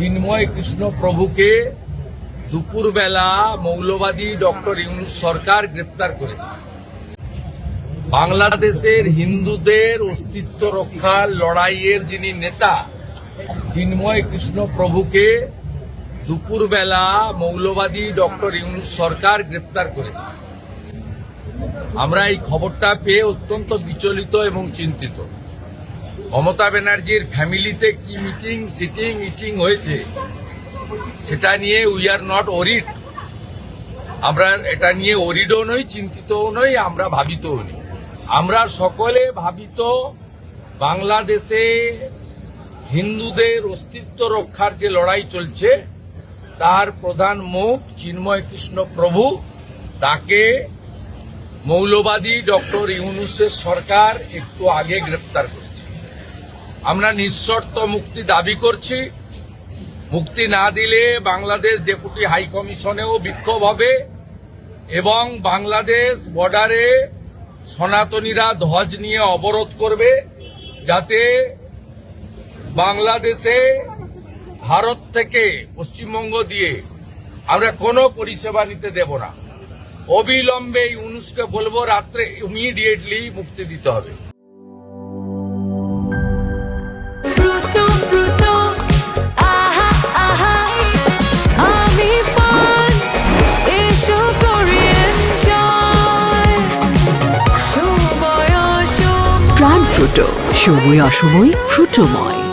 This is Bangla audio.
চিন্ময় কৃষ্ণ প্রভুকে দুপুরবেলা মৌলবাদী ডক্টর ইউনুস সরকার গ্রেপ্তার করেছে। বাংলাদেশের হিন্দুদের অস্তিত্ব রক্ষার লড়াইয়ের যিনি নেতা চিন্ময় কৃষ্ণ প্রভুকে দুপুরবেলা মৌলবাদী ডক্টর ইউনুস সরকার গ্রেপ্তার করেছে। আমরা এই খবরটা পেয়ে অত্যন্ত বিচলিত এবং চিন্তিত। মমতা ব্যানার্জির ফ্যামিলিতে কি মিটিং সিটিং ইটিং হয়েছে, সেটা নিয়ে উই আর নট ওরিড আমরা এটা নিয়ে ওরিডও নই, চিন্তিতও নই, আমরা ভাবিতও নই। আমরা সকলে ভাবিত বাংলাদেশে হিন্দুদের অস্তিত্ব রক্ষার যে লড়াই চলছে, তার প্রধান মুখ চিন্ময় কৃষ্ণ প্রভু। তাকে মৌলবাদী ডক্টর ইউনুসের সরকার একটু আগে গ্রেপ্তার করেছে। আমরা নিঃশর্ত মুক্তি দাবি করছি। মুক্তি না দিলে বাংলাদেশ ডেপুটি হাই কমিশনেও বিক্ষোভ হবে এবং বাংলাদেশ বর্ডারে সনাতনীরা ধ্বজ নিয়ে অবরোধ করবে যাতে বাংলাদেশে ভারত থেকে পশ্চিমবঙ্গ দিয়ে আমরা কোনো পরিষেবা নিতে দেব না। অবিলম্বে ইউনুসকে বলব, রাত্রে ইমিডিয়েটলি মুক্তি দিতে হবে। ফ্রুটো সময় অসময় ফ্রুটোময়